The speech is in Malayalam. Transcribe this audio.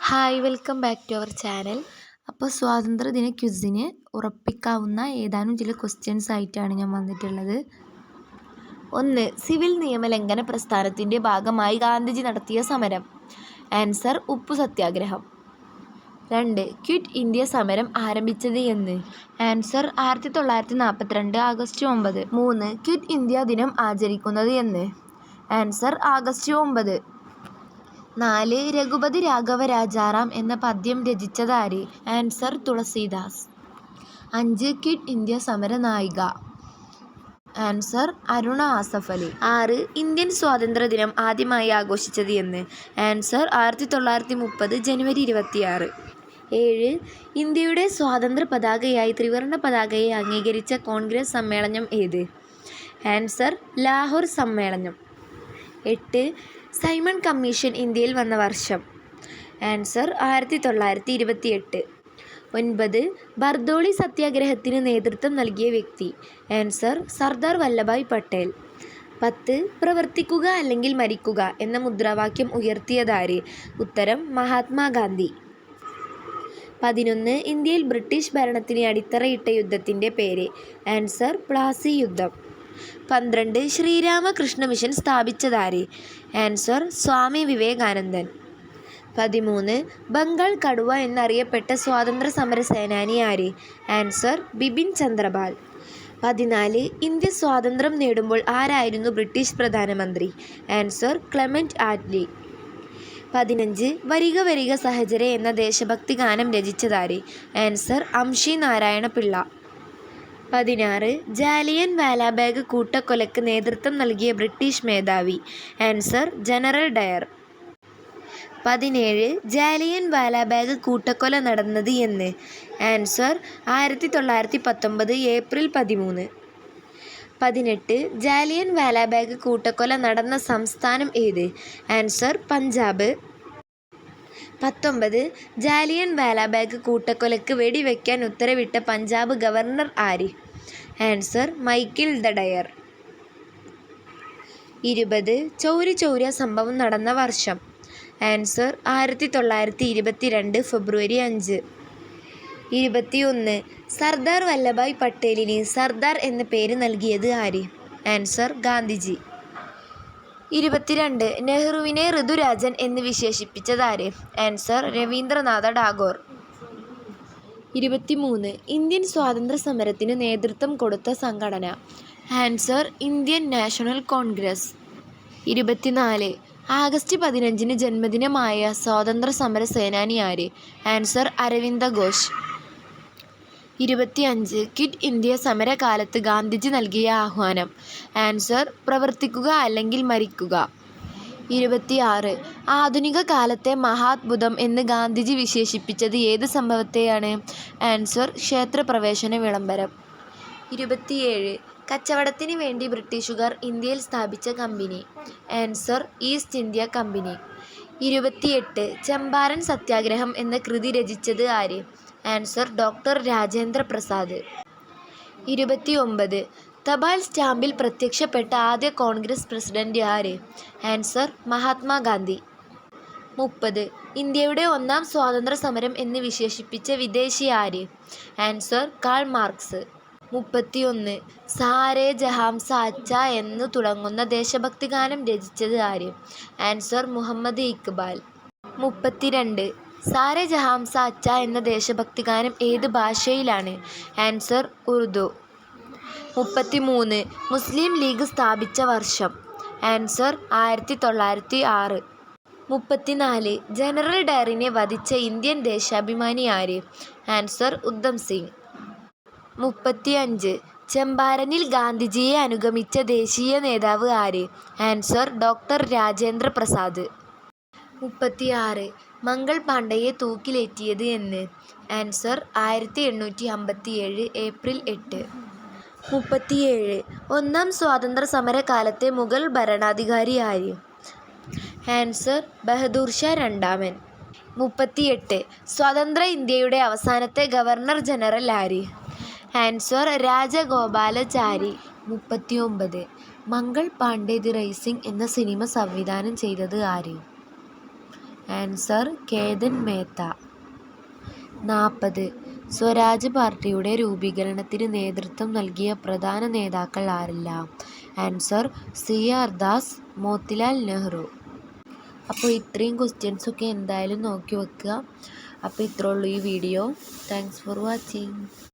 Hi welcome back to our channel. അപ്പോൾ സ്വാതന്ത്ര്യദിന ക്വിസിന് ഉറപ്പിക്കാവുന്ന ഏതാനും ചില ക്വസ്റ്റ്യൻസ് ആയിട്ടാണ് ഞാൻ വന്നിട്ടുള്ളത്. ഒന്ന് സിവിൽ നിയമലംഘന പ്രസ്ഥാനത്തിന്റെ ഭാഗമായി ഗാന്ധിജി നടത്തിയ സമരം. ആൻസർ ഉപ്പു സത്യാഗ്രഹം. രണ്ട് ക്വിറ്റ് ഇന്ത്യ സമരം ആരംഭിച്ചത് എന്ന്. ആൻസർ ആയിരത്തി തൊള്ളായിരത്തി നാൽപ്പത്തിരണ്ട് ആഗസ്റ്റ് ഒമ്പത്. മൂന്ന് ക്വിറ്റ് ഇന്ത്യ ദിനം ആചരിക്കുന്നത് എന്ന്. ആൻസർ ആഗസ്റ്റ് ഒമ്പത്. നാല് രഘുപതി രാഘവ രാജാറാം എന്ന പദ്യം രചിച്ചതാര്? ആൻസർ തുളസീദാസ്. അഞ്ച് ക്വിറ്റ് ഇന്ത്യ സമര നായിക. ആൻസർ അരുണ ആസഫ് അലി. ആറ് ഇന്ത്യൻ സ്വാതന്ത്ര്യദിനം ആദ്യമായി ആഘോഷിച്ചത് എന്ന്. ആൻസർ ആയിരത്തി തൊള്ളായിരത്തി മുപ്പത് ജനുവരി ഇരുപത്തിയാറ്. ഏഴ് ഇന്ത്യയുടെ സ്വാതന്ത്ര്യ പതാകയായി ത്രിവർണ പതാകയെ അംഗീകരിച്ച കോൺഗ്രസ് സമ്മേളനം ഏത്? ആൻസർ ലാഹോർ സമ്മേളനം. എട്ട് സൈമൺ കമ്മീഷൻ ഇന്ത്യയിൽ വന്ന വർഷം. ആൻസർ ആയിരത്തി തൊള്ളായിരത്തി ഇരുപത്തിയെട്ട് ഒൻപത് ബർദോളി സത്യാഗ്രഹത്തിന് നേതൃത്വം നൽകിയ വ്യക്തി. ആൻസർ സർദാർ വല്ലഭായ് പട്ടേൽ. പത്ത് പ്രവർത്തിക്കുക അല്ലെങ്കിൽ മരിക്കുക എന്ന മുദ്രാവാക്യം ഉയർത്തിയതാര്? ഉത്തരം മഹാത്മാഗാന്ധി. പതിനൊന്ന് ഇന്ത്യയിൽ ബ്രിട്ടീഷ് ഭരണത്തിന് അടിത്തറയിട്ട യുദ്ധത്തിന്റെ പേര്. ആൻസർ പ്ലാസി യുദ്ധം. പന്ത്രണ്ട് ശ്രീരാമകൃഷ്ണ മിഷൻ സ്ഥാപിച്ചതാര്? ആൻസർ സ്വാമി വിവേകാനന്ദൻ. പതിമൂന്ന് ബംഗാൾ കടുവ എന്നറിയപ്പെട്ട സ്വാതന്ത്ര്യ സമര സേനാനി ആര്? ആൻസർ ബിപിൻ ചന്ദ്രപാൽ. പതിനാല് ഇന്ത്യ സ്വാതന്ത്ര്യം നേടുമ്പോൾ ആരായിരുന്നു ബ്രിട്ടീഷ് പ്രധാനമന്ത്രി? Answer Clement Attlee. പതിനഞ്ച് വരിക വരിക സഹചരെ എന്ന ദേശഭക്തി ഗാനം രചിച്ചതാര്? ആൻസർ അംഷി നാരായണ പിള്ള പതിനാറ്. ജാലിയൻ വാലാബാഗ് കൂട്ടക്കൊലയ്ക്ക് നേതൃത്വം നൽകിയ ബ്രിട്ടീഷ് മേധാവി ആൻസർ ജനറൽ ഡയർ. പതിനേഴ്. ജാലിയൻ വാലാബാഗ് കൂട്ടക്കൊല നടന്നത് എന്ന് ആൻസർ ആയിരത്തി തൊള്ളായിരത്തി പത്തൊമ്പത് ഏപ്രിൽ പതിമൂന്ന്. പതിനെട്ട്. ജാലിയൻ വാലാബാഗ് കൂട്ടക്കൊല നടന്ന സംസ്ഥാനം ഏത്? ആൻസർ പഞ്ചാബ്. പത്തൊമ്പത് ജാലിയൻ വാലാബാഗ് കൂട്ടക്കൊലയ്ക്ക് വെടിവെക്കാൻ ഉത്തരവിട്ട പഞ്ചാബ് ഗവർണർ ആര്? Answer Michael the Dyer. ഇരുപത് ചൗരി ചൗര സംഭവം നടന്ന വർഷം. ആൻസർ ആയിരത്തി തൊള്ളായിരത്തി ഇരുപത്തി രണ്ട് ഫെബ്രുവരി അഞ്ച്. ഇരുപത്തിയൊന്ന് സർദാർ വല്ലഭായ് പട്ടേലിന് സർദാർ എന്ന പേര് നൽകിയത് ആര്? ആൻസർ ഗാന്ധിജി. ഇരുപത്തിരണ്ട് നെഹ്റുവിനെ ഋതുരാജൻ എന്ന് വിശേഷിപ്പിച്ചതാര്? ആൻസർ രവീന്ദ്രനാഥ ടാഗോർ. ഇരുപത്തിമൂന്ന് ഇന്ത്യൻ സ്വാതന്ത്ര്യ സമരത്തിന് നേതൃത്വം കൊടുത്ത സംഘടന. Answer Indian National Congress. ഇരുപത്തിനാല് ആഗസ്റ്റ് പതിനഞ്ചിന് ജന്മദിനമായ സ്വാതന്ത്ര്യ സമര സേനാനി ആര് ആൻസർ അരവിന്ദ ഘോഷ്. ഇരുപത്തിയഞ്ച്. ക്വിറ്റ് ഇന്ത്യ സമരകാലത്ത് ഗാന്ധിജി നൽകിയ ആഹ്വാനം. ആൻസർ പ്രവർത്തിക്കുക അല്ലെങ്കിൽ മരിക്കുക. ഇരുപത്തിയാറ്. ആധുനിക കാലത്തെ മഹാത്ഭുതം എന്ന് ഗാന്ധിജി വിശേഷിപ്പിച്ചത് ഏത് സംഭവത്തെയാണ്? ആൻസർ ക്ഷേത്രപ്രവേശന വിളംബരം. ഇരുപത്തിയേഴ്. കച്ചവടത്തിന് വേണ്ടി ബ്രിട്ടീഷുകാർ ഇന്ത്യയിൽ സ്ഥാപിച്ച company. Answer East India company. ഇരുപത്തിയെട്ട്. ചമ്പാരൻ സത്യാഗ്രഹം എന്ന കൃതി രചിച്ചത് ആര്? Answer doctor Rajendra Prasad. ഇരുപത്തിയൊമ്പത്. തപാൽ സ്റ്റാമ്പിൽ പ്രത്യക്ഷപ്പെട്ട ആദ്യ കോൺഗ്രസ് പ്രസിഡന്റ് ആര്? ആൻസർ മഹാത്മാഗാന്ധി. മുപ്പത്. ഇന്ത്യയുടെ ഒന്നാം സ്വാതന്ത്ര്യ സമരം എന്ന് വിശേഷിപ്പിച്ച വിദേശി ആര്? Answer Karl Marx. മുപ്പത്തിയൊന്ന്. സാരേ ജഹാംസ അച്ച എന്ന് തുടങ്ങുന്ന ദേശഭക്തി ഗാനം രചിച്ചത് ആര്? ആൻസർ മുഹമ്മദ് ഇക്ബാൽ. മുപ്പത്തിരണ്ട്. സാരെ ജഹാംസ അച്ച എന്ന ദേശഭക്തി ഗാനം ഏത് ഭാഷയിലാണ്? ആൻസർ ഉറുദു. മുപ്പത്തിമൂന്ന്. മുസ്ലിം ലീഗ് സ്ഥാപിച്ച വർഷം. ആൻസർ ആയിരത്തി തൊള്ളായിരത്തി ആറ് മുപ്പത്തിനാല്. ജനറൽ ഡയറിനെ വധിച്ച ഇന്ത്യൻ ദേശാഭിമാനി ആര്? ആൻസർ ഉദ്ധം സിംഗ്. മുപ്പത്തിയഞ്ച്. ചമ്പാരനിൽ ഗാന്ധിജിയെ അനുഗമിച്ച ദേശീയ നേതാവ് ആര്? ആൻസർ ഡോക്ടർ രാജേന്ദ്ര പ്രസാദ് മുപ്പത്തിയാറ്. മംഗൾ പാണ്ഡെയെ തൂക്കിലേറ്റിയത് എന്ന്. ആൻസർ ആയിരത്തി എണ്ണൂറ്റി അമ്പത്തിയേഴ് ഏപ്രിൽ എട്ട്. മുപ്പത്തിയേഴ്. ഒന്നാം സ്വാതന്ത്ര്യ സമരകാലത്തെ മുഗൾ ഭരണാധികാരി ആര്? ആൻസർ ബഹദൂർ ഷാ രണ്ടാമൻ. മുപ്പത്തിയെട്ട്. സ്വതന്ത്ര ഇന്ത്യയുടെ അവസാനത്തെ ഗവർണർ ജനറൽ ആര്? ആൻസർ രാജഗോപാലചാരി. മുപ്പത്തിയൊമ്പത്. മംഗൾ പാണ്ഡേ ദി റൈസിംഗ് എന്ന സിനിമ സംവിധാനം ചെയ്തത് ആര്? ആൻസർ കേതൻ മേത്ത. നാൽപ്പത് സ്വരാജ് പാർട്ടിയുടെ രൂപീകരണത്തിന് നേതൃത്വം നൽകിയ പ്രധാന നേതാക്കൾ ആരെല്ലാം? Answer C R Das Motilal Nehru. അപ്പോൾ ഇത്രയും ക്വസ്റ്റ്യൻസൊക്കെ എന്തായാലും നോക്കി വെക്കുക. അപ്പോൾ ഇത്രയുള്ളൂ ഈ വീഡിയോ. Thanks for watching